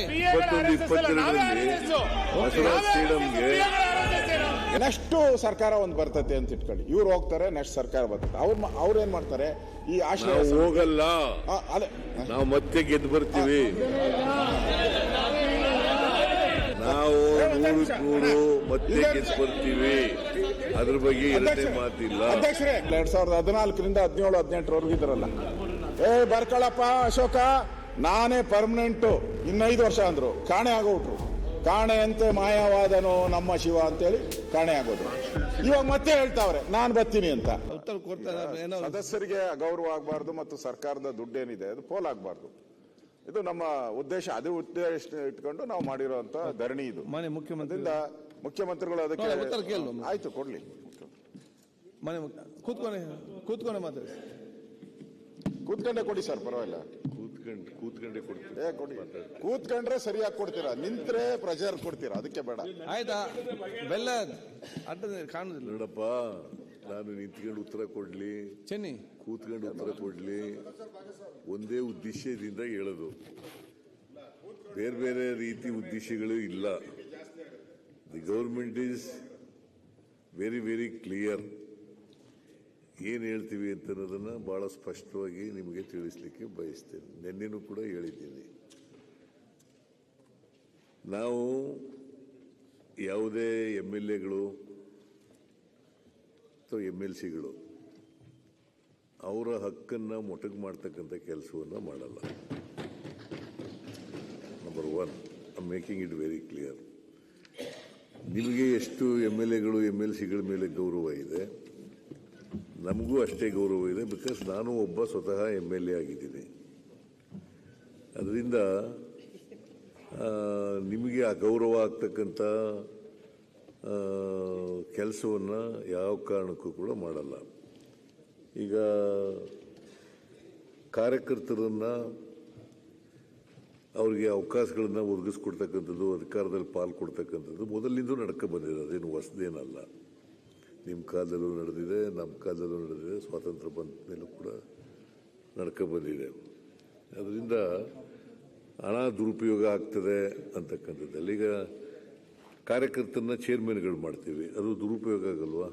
ಮಾತಾಡ್ಲಿ ಇಪ್ಪತ್ತೊಂದು ಇಪ್ಪತ್ತೆರಡರಲ್ಲಿ ಬಸವರಾಜ್ ಸ್ಟೇಡಿಯಂಗೆ ನೆಕ್ಸ್ಟ್ ಸರ್ಕಾರ ಒಂದು ಬರ್ತತೆ ಅಂತ ಇಟ್ಕೊಳ್ಳಿ. ಇವ್ರು ಹೋಗ್ತಾರೆ ನೆಕ್ಸ್ಟ್ ಸರ್ಕಾರ ಬರ್ತದೆ ಅವ್ರು ಅವ್ರು ಏನ್ ಮಾಡ್ತಾರೆ? ಈ ಆಶ್ರಯ ನಾವು ಹೋಗಲ್ಲ. ಆ, ಅದೇ. ನಾವು ಮತ್ತೆ ಗೆದ್ದು ಬರ್ತೀವಿ. ನಾವು ನೂರಕ್ಕೆ ನೂರು ಮತ್ತೆ ಗೆದ್ದು ಬರ್ತೀವಿ. ಅದ್ರ ಬಗ್ಗೆ ಎರಡನೇ ಮಾತಿಲ್ಲ. ಅಧ್ಯಕ್ಷರೇ ಎರಡ್ ಸಾವಿರದ ಹದಿನಾಲ್ಕರಿಂದ ಹದಿನೇಳು ಹದಿನೆಂಟರವರೆಗೂ ಇದ್ರಲ್ಲ. ಏ ಬರ್ಕೊಳಪ್ಪ ಅಶೋಕ ನಾನೇ ಪರ್ಮನೆಂಟು ಇನ್ನೈದು ವರ್ಷ ಅಂದರು. ಕಾಣೆ ಆಗೋಟ್ರು. ಕಾಣೆ ಅಂತೆ ಮಾಯವಾದನು ನಮ್ಮ ಶಿವ ಅಂತೇಳಿ ಕಾಣೆ ಆಗೋದು ಇವಾಗ ಮತ್ತೆ ಹೇಳ್ತಾವ್ರೆ ನಾನು ಬರ್ತೀನಿ ಅಂತ. ಸದಸ್ಯರಿಗೆ ಅಗೌರವ ಆಗಬಾರ್ದು ಮತ್ತು ಸರ್ಕಾರದ ದುಡ್ಡೇನಿದೆ ಅದು ಪೋಲಾಗಬಾರ್ದು ಇದು ನಮ್ಮ ಉದ್ದೇಶ ಅದೇ ಉದ್ದೇಶ ಇಟ್ಕೊಂಡು ನಾವು ಮಾಡಿರುವಂತ ಧರಣಿ ಇದು. ಮನೆ ಮುಖ್ಯಮಂತ್ರಿ ಮುಖ್ಯಮಂತ್ರಿಗಳು ಅದಕ್ಕೆ. ಆಯ್ತು ಕೊಡ್ಲಿ. ಮನೆ ಕೂತ್ಕೊಂಡೆ ಕೂತ್ಕೊಂಡೆ ಮಾತಾಡಿ. ಕೂತ್ಕೊಂಡೆ ಕೊಡಿ ಸರ್ ಪರವಾಗಿಲ್ಲ. ಕೂತ್ಕೊಂಡು ಕೂತ್ಕೊಂಡೇ ಕೊಡ್ತೀವಿ. ಏ ಕೊಡಿ. ಕೂತ್ಕೊಂಡ್ರೆ ಸರಿಯಾಗಿ ಕೊಡ್ತೀರಾ? ನಿಂತ್ರೆ ಪ್ರೆಷರ್ ಕೊಡ್ತೀರಾ? ಅದಕ್ಕೆ ಬೇಡ. ಆಯ್ತಾ? ಬೆಲ್ಲ ಅಡ್ಡ ಕಾಣುದಿಲ್ಲ. ನೋಡಪ್ಪ ನಾನು ನಿಂತ್ಕೊಂಡು ಉತ್ತರ ಕೊಡ್ಲಿ. ಚೆನ್ನಿ. ಕೂತ್ಕೊಂಡು ಉತ್ತರ ಕೊಡ್ಲಿ. ಒಂದೇ ಉದ್ದೇಶದಿಂದ ಹೇಳೋದು. ಬೇರೆ ಬೇರೆ ರೀತಿ ಉದ್ದೇಶಗಳು ಇಲ್ಲ. The government is very very clear ಏನು ಹೇಳ್ತೀವಿ ಅಂತ ಅನ್ನೋದನ್ನು ಭಾಳ ಸ್ಪಷ್ಟವಾಗಿ ನಿಮಗೆ ತಿಳಿಸ್ಲಿಕ್ಕೆ ಬಯಸ್ತೇನೆ. ನಿನ್ನೆನೂ ಕೂಡ ಹೇಳಿದ್ದೀನಿ. ನಾವು ಯಾವುದೇ ಎಂ ಎಲ್ ಎಗಳು ಅಥವಾ ಎಂ ಎಲ್ ಸಿಗಳು ಅವರ ಹಕ್ಕನ್ನು ಮೊಟಕು ಮಾಡ್ತಕ್ಕಂಥ ಕೆಲಸವನ್ನು ಮಾಡಲ್ಲ. Number one making it very clear ನಿಮಗೆ ಎಷ್ಟು ಎಂ ಎಲ್ ಎಗಳು, ಎಂ ಎಲ್ ಸಿಗಳ ಮೇಲೆ ಗೌರವ ಇದೆ ನಮಗೂ ಅಷ್ಟೇ ಗೌರವ ಇದೆ ಬಿಕಾಸ್ ನಾನು ಒಬ್ಬ ಸ್ವತಃ ಎಂ ಎಲ್ ಎ ಆಗಿದ್ದೀನಿ. ಅದರಿಂದ ನಿಮಗೆ ಅಗೌರವ ಆಗ್ತಕ್ಕಂಥ ಕೆಲಸವನ್ನು ಯಾವ ಕಾರಣಕ್ಕೂ ಕೂಡ ಮಾಡಲ್ಲ. ಈಗ, ಕಾರ್ಯಕರ್ತರನ್ನು ಅವರಿಗೆ ಅವಕಾಶಗಳನ್ನು ಒದಗಿಸ್ಕೊಡ್ತಕ್ಕಂಥದ್ದು, ಅಧಿಕಾರದಲ್ಲಿ ಪಾಲು ಕೊಡ್ತಕ್ಕಂಥದ್ದು ಮೊದಲಿಂದ ನಡ್ಕೊ ಬಂದಿದೆ ಅದೇನು ಹೊಸದೇನಲ್ಲ. ನಿಮ್ಮ ಕಾಲದಲ್ಲೂ ನಡೆದಿದೆ, ನಮ್ಮ ಕಾಲದಲ್ಲೂ ನಡೆದಿದೆ, ಸ್ವಾತಂತ್ರ್ಯ ಬಂದ ಮೇಲೂ ಕೂಡ ನಡ್ಕೊ ಬಂದಿದೆ. ಅದರಿಂದ ಹಣ ದುರುಪಯೋಗ ಆಗ್ತದೆ ಅಂತಕ್ಕಂಥದ್ದಲ್ಲಿ. ಈಗ ಕಾರ್ಯಕರ್ತರನ್ನ ಚೇರ್ಮನ್ಗಳು ಮಾಡ್ತೀವಿ. ಅದು ದುರುಪಯೋಗ ಆಗಲ್ವಾ?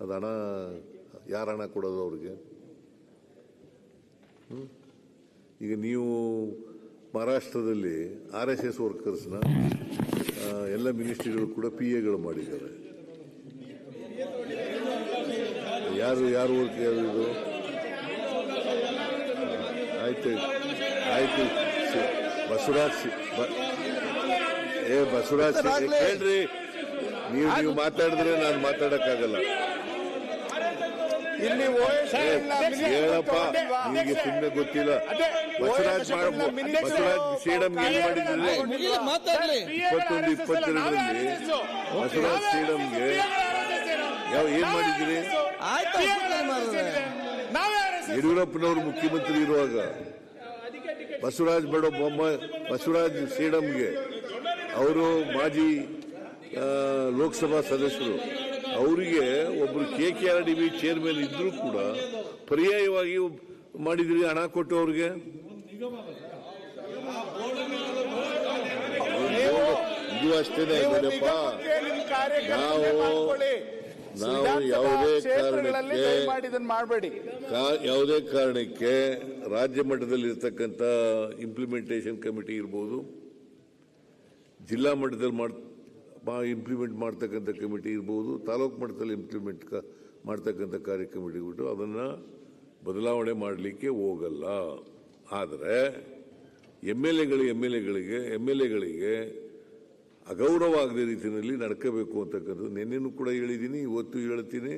ಅದು ಹಣ, ಯಾರು ಹಣ ಕೊಡೋದು ಅವ್ರಿಗೆ? ಈಗ ನೀವು ಮಹಾರಾಷ್ಟ್ರದಲ್ಲಿ ಆರ್ ಎಸ್ ಎಸ್ ವರ್ಕರ್ಸ್ನ ಎಲ್ಲ ಮಿನಿಸ್ಟ್ರಿಗಳು ಕೂಡ ಪಿ ಎಗಳು ಮಾಡಿದ್ದಾರೆ. ಯಾರು ಯಾರು ವರ್ಕ್ ಯಾರು ಇದು? ಆಯ್ತು ಆಯ್ತು ಬಸವರಾಜ್ ಸಿ- ಬ- ಏ ಬಸವರಾಜ್ ಹೇಳ್ರಿ ನೀವು ನೀವು ಮಾತಾಡಿದ್ರೆ ನಾನು ಮಾತಾಡಕ್ಕಾಗಲ್ಲ. ಇಲ್ಲಿ ಹೇಳಪ್ಪ ನಿಮಗೆ ಸುಮ್ಮನೆ ಗೊತ್ತಿಲ್ಲ. ಬಸವರಾಜ್ ಬಸವರಾಜ್ ಸ್ಟೇಡಿಯಂ ಏನ್ ಮಾಡಿದ್ರೆ ಇಪ್ಪತ್ತೊಂದು ಇಪ್ಪತ್ತೆರಡರಲ್ಲಿ ಬಸವರಾಜ್ ಸ್ಟೇಡಿಯಂಗೆ ಯಾವ ಏನ್ ಮಾಡಿದ್ರಿ ಆಯ್ತು. ಯಡಿಯೂರಪ್ಪನವರು ಮುಖ್ಯಮಂತ್ರಿ ಇರುವಾಗ ಬಸವರಾಜ್ ಬಡ ಬೊಮ್ಮ ಬಸವರಾಜ್ ಸೇಡಂಗೆ ಅವರು ಮಾಜಿ ಲೋಕಸಭಾ ಸದಸ್ಯರು ಅವರಿಗೆ ಒಬ್ರು K K R D B chairman ಇದ್ರೂ ಕೂಡ ಪರ್ಯಾಯವಾಗಿ ಮಾಡಿದ್ರಿ ಹಣ ಕೊಟ್ಟು ಅವ್ರಿಗೆ? ಇದು ಅಷ್ಟೇನೆ ನಾವು ನಾವು ಯಾವುದೇ ಕಾರಣಕ್ಕೆ ಮಾಡಬೇಡಿ. ಯಾವುದೇ ಕಾರಣಕ್ಕೆ ರಾಜ್ಯ ಮಟ್ಟದಲ್ಲಿ ಇರ್ತಕ್ಕಂಥ ಇಂಪ್ಲಿಮೆಂಟೇಷನ್ ಕಮಿಟಿ ಇರ್ಬೋದು ಜಿಲ್ಲಾ ಮಟ್ಟದಲ್ಲಿ ಮಾಡ್ ಇಂಪ್ಲಿಮೆಂಟ್ ಮಾಡ್ತಕ್ಕಂಥ ಕಮಿಟಿ ಇರ್ಬೋದು ತಾಲೂಕು ಮಟ್ಟದಲ್ಲಿ ಇಂಪ್ಲಿಮೆಂಟ್ ಮಾಡ್ತಕ್ಕಂಥ ಕಾರ್ಯ ಕಮಿಟಿ ಬಿಟ್ಟು ಅದನ್ನು ಬದಲಾವಣೆ ಮಾಡಲಿಕ್ಕೆ ಹೋಗಲ್ಲ. ಆದರೆ ಎಂ ಎಲ್ ಎಗಳು ಎಂ ಎಲ್ ಎಗಳಿಗೆ ಎಂ ಎಲ್ ಎಗಳಿಗೆ ಅಗೌರವ ಆಗದ ರೀತಿಯಲ್ಲಿ ನಡ್ಕೋಬೇಕು ಅಂತಕ್ಕಂಥದ್ದು. ನಿನ್ನೆನೂ ಕೂಡ ಹೇಳಿದ್ದೀನಿ, ಇವತ್ತು ಹೇಳ್ತೀನಿ.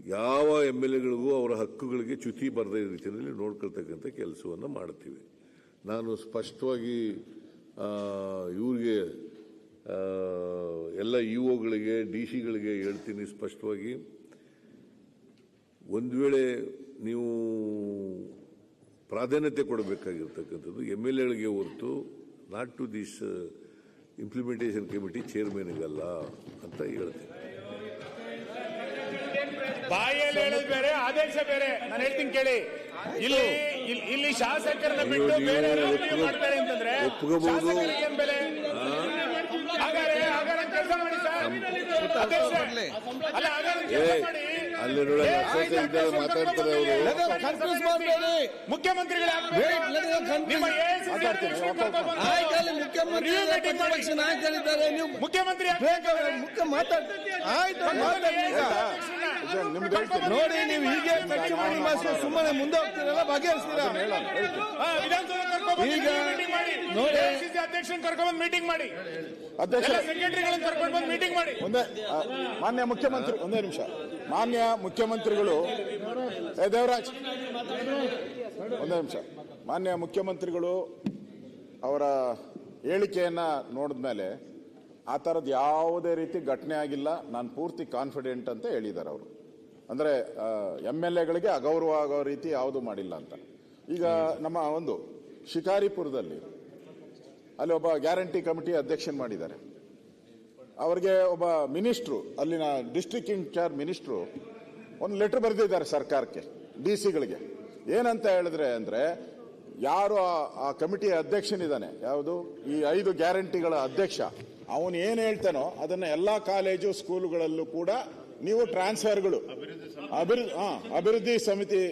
ಯಾವ ಎಂ ಎಲ್ ಎಗಳಿಗೂ ಅವರ ಹಕ್ಕುಗಳಿಗೆ ಚ್ಯುತಿ ಬರದ ರೀತಿಯಲ್ಲಿ ನೋಡ್ಕೊಳ್ತಕ್ಕಂಥ ಕೆಲಸವನ್ನು ಮಾಡ್ತೀವಿ. ನಾನು ಸ್ಪಷ್ಟವಾಗಿ ಇವ್ರಿಗೆ ಎಲ್ಲ ಇ ಒಗಳಿಗೆ ಡಿ ಸಿಗಳಿಗೆ ಹೇಳ್ತೀನಿ ಸ್ಪಷ್ಟವಾಗಿ. ಒಂದು ವೇಳೆ ನೀವು ಪ್ರಾಧಾನ್ಯತೆ ಕೊಡಬೇಕಾಗಿರ್ತಕ್ಕಂಥದ್ದು ಎಂ ಎಲ್ ಎಗಳಿಗೆ ಹೊರತು not to this implementation committee ಚೇರ್ಮನ್ಗಲ್ಲ ಅಂತ ಹೇಳ್ತೀನಿ. ಬಾಯಲ್ಲಿ ಹೇಳೋದು ಬೇರೆ ಆದೇಶ ಬೇರೆ. ನಾನು ಹೇಳ್ತೀನಿ ಕೇಳಿ. ಇಲ್ಲಿ ಇಲ್ಲಿ- ಶಾಸಕರನ್ನ ಬಿಟ್ಟು ಬೇರೆ ಮಾಡ್ತಾರೆ ಅಂತಂದ್ರೆ ಶಾಸಕರಿಗೆ ಏನ್ ಬೆಲೆ? ಹಾಗಾದ್ರೆ ಹಾಗಾದ್ರೆ ಕೆಲಸ ಮಾಡಿ ಸರ್. ಅಲ್ಲ ಹಾಗಾದ್ರೆ ಕೆಲಸ ಮಾಡಿ. ಅಲ್ಲಿ ನೋಡ ಮಾತಾಡ್ತಾರೆ ಅವರು. ಕನ್ಫ್ಯೂಸ್ ಮಾಡಬೇಡಿ ಮುಖ್ಯಮಂತ್ರಿಗಳೇ ಮುಖ್ಯಮಂತ್ರಿ ಆಯ್ತು ಮಾತಾಡಿ ಈಗ ನಿಮ್ದು ಹೇಳ್ತೀನಿ ನೋಡಿ ನೀವು ಹೀಗೆ ಖರ್ಚು ಮಾಡಿ ಸುಮ್ಮನೆ ಮುಂದೆ ಹೋಗ್ತೀರಲ್ಲ ಬಗೆಹರಿಸ್ತೀರಾ ಈಗ ನೋಡಿ. ಅಧ್ಯಕ್ಷನ್ ಕರ್ಕೊಂಡ್ಬಂದು ಮೀಟಿಂಗ್ ಮಾಡಿ. ಅಧ್ಯಕ್ಷ ಸೆಕ್ರೆಟರಿಗಳನ್ನು ಕರ್ಕೊಂಡು ಬಂದು ಮೀಟಿಂಗ್ ಮಾಡಿ. ಒಂದೇ ಮಾನ್ಯ ಮುಖ್ಯಮಂತ್ರಿ ಒಂದೇ ನಿಮಿಷ. ಮಾನ್ಯ ಮುಖ್ಯಮಂತ್ರಿಗಳು ದೇವರಾಜ್. ಒಂದೇ ನಿಮಿಷ. ಮಾನ್ಯ ಮುಖ್ಯಮಂತ್ರಿಗಳು ಅವರ ಹೇಳಿಕೆಯನ್ನ ನೋಡಿದ್ಮೇಲೆ ಆ ಥರದ್ದು ಯಾವುದೇ ರೀತಿ ಘಟನೆ ಆಗಿಲ್ಲ. ನಾನು ಪೂರ್ತಿ ಕಾನ್ಫಿಡೆಂಟ್ ಅಂತ ಹೇಳಿದ್ದಾರೆ ಅವರು. ಅಂದರೆ ಎಂ ಎಲ್ ಎಗಳಿಗೆ ಅಗೌರವ ಆಗೋ ರೀತಿ ಯಾವುದು ಮಾಡಿಲ್ಲ ಅಂತ. ಈಗ ನಮ್ಮ ಒಂದು ಶಿಕಾರಿಪುರದಲ್ಲಿ ಅಲ್ಲಿ ಒಬ್ಬ ಗ್ಯಾರಂಟಿ ಕಮಿಟಿ ಅಧ್ಯಕ್ಷನ್ ಮಾಡಿದ್ದಾರೆ. ಅವರಿಗೆ ಒಬ್ಬ ಮಿನಿಸ್ಟ್ರು, ಅಲ್ಲಿನ ಡಿಸ್ಟ್ರಿಕ್ಟ್ ಇನ್ಚಾರ್ಜ್ ಮಿನಿಸ್ಟ್ರು ಒಂದು ಲೆಟರ್ ಬರೆದಿದ್ದಾರೆ ಸರ್ಕಾರಕ್ಕೆ, ಡಿ ಸಿಗಳಿಗೆ. ಏನಂತ ಹೇಳಿದ್ರೆ ಅಂದರೆ, ಯಾರು ಆ- ಕಮಿಟಿಯ ಅಧ್ಯಕ್ಷನಿದ್ದಾನೆ, ಯಾವುದು? ಈ ಐದು ಗ್ಯಾರಂಟಿಗಳ ಅಧ್ಯಕ್ಷ. ಅವನು ಏನು ಹೇಳ್ತಾನೋ ಅದನ್ನು ಎಲ್ಲ ಕಾಲೇಜು, ಸ್ಕೂಲುಗಳಲ್ಲೂ ಕೂಡ ನೀವು ಟ್ರಾನ್ಸ್ಫರ್ಗಳು ಅಭಿವೃದ್ಧಿ ಹಾ ಅಭಿವೃದ್ಧಿ ಸಮಿತಿ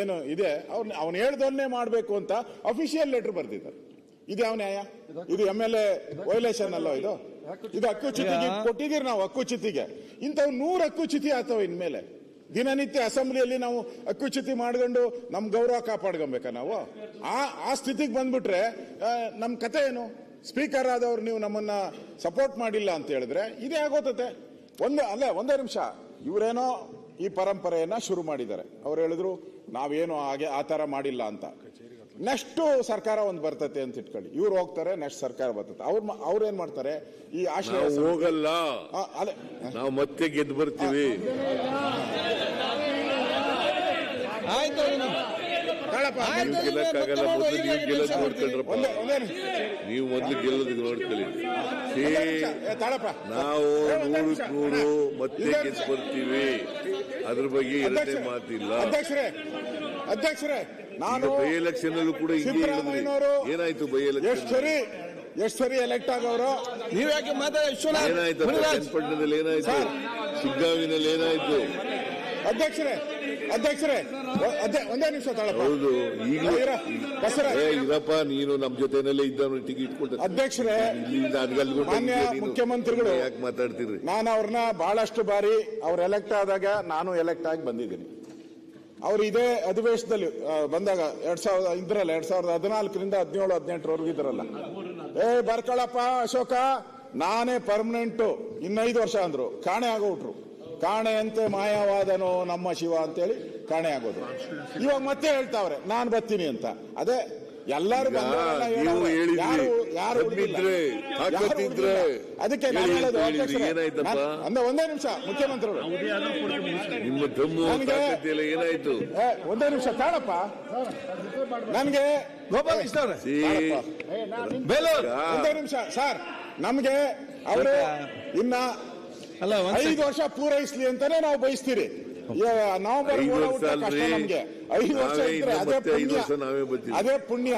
ಏನು ಇದೆ ಅವ್ನ ಅವನು ಹೇಳ್ದವನ್ನೇ ಮಾಡಬೇಕು ಅಂತ ಅಫಿಷಿಯಲ್ ಲೆಟರ್ ಬರ್ದಿದ್ದಾರೆ. ಇದು ಯಾವ ನ್ಯಾಯ? ಇದು ಎಂ ಎಲ್ ಎ ವೈಲೇಷನ್ ಅಲ್ಲ ಇದು? ಇದು ಹಕ್ಕುಚ್ಯುತಿಗೆ ಕೊಟ್ಟಿದ್ದೀರಿ ನಾವು ಹಕ್ಕುಚ್ಯುತಿಗೆ ಇಂಥವು ನೂರು ಹಕ್ಕುಚ್ಯುತಿ ಆಗ್ತವೆ ಇನ್ಮೇಲೆ. ದಿನನಿತ್ಯ ಅಸೆಂಬ್ಲಿಯಲ್ಲಿ ನಾವು ಹಕ್ಕುಚ್ಯುತಿ ಮಾಡ್ಕೊಂಡು ನಮ್ಮ ಗೌರವ ಕಾಪಾಡ್ಕೊಬೇಕಾ ನಾವು? ಆ ಆ ಸ್ಥಿತಿಗೆ ಬಂದ್ಬಿಟ್ರೆ ನಮ್ಮ ನಮ್ ಕತೆ ಏನು? ಸ್ಪೀಕರ್ ಆದವ್ರು ನೀವು ನಮ್ಮನ್ನ ಸಪೋರ್ಟ್ ಮಾಡಿಲ್ಲ ಅಂತ ಹೇಳಿದ್ರೆ ಇದೇ ಆಗೋತತೆ. ಒಂದೇ ಅಲ್ಲ ಒಂದೇ ನಿಮಿಷ. ಇವರೇನೋ ಈ ಪರಂಪರೆಯನ್ನ ಶುರು ಮಾಡಿದ್ದಾರೆ. ಅವ್ರು ಹೇಳಿದ್ರು ನಾವೇನು ಹಾಗೆ ಆ ತರ ಮಾಡಿಲ್ಲ ಅಂತ. ನೆಕ್ಸ್ಟ್ ಸರ್ಕಾರ ಒಂದು ಬರ್ತತೆ ಅಂತ ಇಟ್ಕೊಳ್ಳಿ. ಇವ್ರು ಹೋಗ್ತಾರೆ ನೆಕ್ಸ್ಟ್ ಸರ್ಕಾರ ಬರ್ತದೆ ಅವ್ರು ಮ- ಅವ್ರು ಏನ್ ಮಾಡ್ತಾರೆ? ಈ ಆಶ್ರಯ ಹೋಗಲ್ಲ. ನಾವು ಮತ್ತೆ ಗೆದ್ದು ಬರ್ತೀವಿ. ನೀವು ಮೊದಲು ಗೆಲ್ಲೋದಕ್ಕೆ ನೋಡ್ಕೊಳ್ಳಿ. ತಾಳಪ್ಪ. ನಾವು ನೂರಕ್ಕೆ ನೂರು ಮತ್ತೆ ಗೆದ್ದು ಬರ್ತೀವಿ ಅದ್ರ ಬಗ್ಗೆ ಎರಡನೇ ಮಾತಿಲ್ಲ. ಅಧ್ಯಕ್ಷರೇ ಅಧ್ಯಕ್ಷರೇ ನಾನು ಬೈ ಎಲೆಕ್ಷನ್ ಅಲ್ಲೂ ಕೂಡ ಏನಾಯ್ತು ಬೈ ಎಲೆಕ್ಷನ್ ಸರಿ ಎಷ್ಟು ಸರಿ ಎಲೆಕ್ಟ್ ಆಗೋರು ನೀವ್ಯಾಕೆ ಮಾತಾಡ ಏನಾಯ್ತು? ಪಟ್ಟಣದಲ್ಲಿ ಏನಾಯ್ತು? ಸಿಗ್ಗಾವಿನಲ್ಲಿ ಏನಾಯ್ತು? ಅಧ್ಯಕ್ಷರೇ ಅಧ್ಯಕ್ಷರೇ ಅದೇ ಒಂದೇ ನಿಮಿಷ ತಾಳಪ್ಪ. ಹೌದು ಇರಪ್ಪ ನೀನು ನಮ್ ಜೊತೆನಲ್ಲೇ ಇದ್ದವನು ಟಿಕೆಟ್ ಇಟ್ಕೊಳ್ತ ಅಧ್ಯಕ್ಷರೇ ಮಾನ್ಯ ಮುಖ್ಯಮಂತ್ರಿಗಳು ಯಾಕೆ ಮಾತಾಡ್ತೀರಿ ನಾನು ಅವ್ರನ್ನ ಬಹಳಷ್ಟು ಬಾರಿ ಅವ್ರು ಎಲೆಕ್ಟ್ ಆದಾಗ ನಾನು ಎಲೆಕ್ಟ್ ಆಗಿ ಬಂದಿದ್ದೀನಿ. ಅವ್ರು ಇದೇ ಅಧಿವೇಶನದಲ್ಲಿ ಬಂದಾಗ ಎರಡ್ ಸಾವಿರದ ಇದ್ರಲ್ಲ ಎರಡ್ ಸಾವಿರದ ಹದಿನಾಲ್ಕರಿಂದ ಹದಿನೇಳು ಹದಿನೆಂಟರವರೆಗೂ ಇದ್ರಲ್ಲ. ಏ ಬರ್ಕಳಪ್ಪ ಅಶೋಕ ನಾನೇ ಪರ್ಮನೆಂಟು ಇನ್ನೈದು ವರ್ಷ ಅಂದ್ರು ಕಾಣೆ ಆಗೋಟ್ರು. ಕಾಣೆಯಂತೆ ಮಾಯವಾದನೋ ನಮ್ಮ ಶಿವ ಅಂತೇಳಿ ಕಾಣೆ ಆಗೋದು. ಇವಾಗ ಮತ್ತೆ ಹೇಳ್ತಾವ್ರೆ ನಾನ್ ಬರ್ತೀನಿ ಅಂತ. ಅದೇ ಎಲ್ಲರೂ. ಅದಕ್ಕೆ ಒಂದೇ ನಿಮಿಷ ಮುಖ್ಯಮಂತ್ರಿಗಳು ಏನಾಯ್ತು? ಏ, ಒಂದೇ ನಿಮಿಷ ಕಾಣಪ್ಪ. ನನ್ಗೆ ಗೋಪಾಲಕೃಷ್ಣ ಒಂದೇ ನಿಮಿಷ ಸರ್ ನಮ್ಗೆ ಅವರು ಇನ್ನ ಅಲ್ಲ ಐದು ವರ್ಷ ಪೂರೈಸಲಿ ಅಂತಾನೆ ನಾವು ಬಯಸ್ತೀರಿ. ನವೆಂಬರ್ ನಮ್ಗೆ. ಐದು ವರ್ಷ ಇದ್ರೆ ಅದೇ ಪುಣ್ಯ. ವರ್ಷ ನಾವೇ ಬರ್ತೀವಿ. ಅದೇ ಪುಣ್ಯ.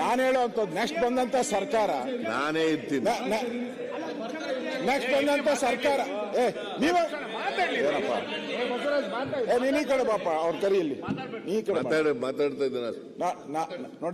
ನಾನು ಹೇಳೋಂಥದ್ದು ನೆಕ್ಸ್ಟ್ ಬಂದಂತ ಸರ್ಕಾರ. ನಾನೇ ಇರ್ತೀನಿ. ನೆಕ್ಸ್ಟ್ ಬಂದಂತ ಸರ್ಕಾರ. ಏ ನೀವ ಏನಪ್ಪ? ಏ ನೀನ್ ಈ ಕಡೆ ಬಾಪ ಅವ್ರ ಕರಿ ಇಲ್ಲಿ ನೀ ಈ ಕಡೆ ಮಾತಾಡ್ತಾ ಇದ್ದಾನೆ. ನೋಡಿ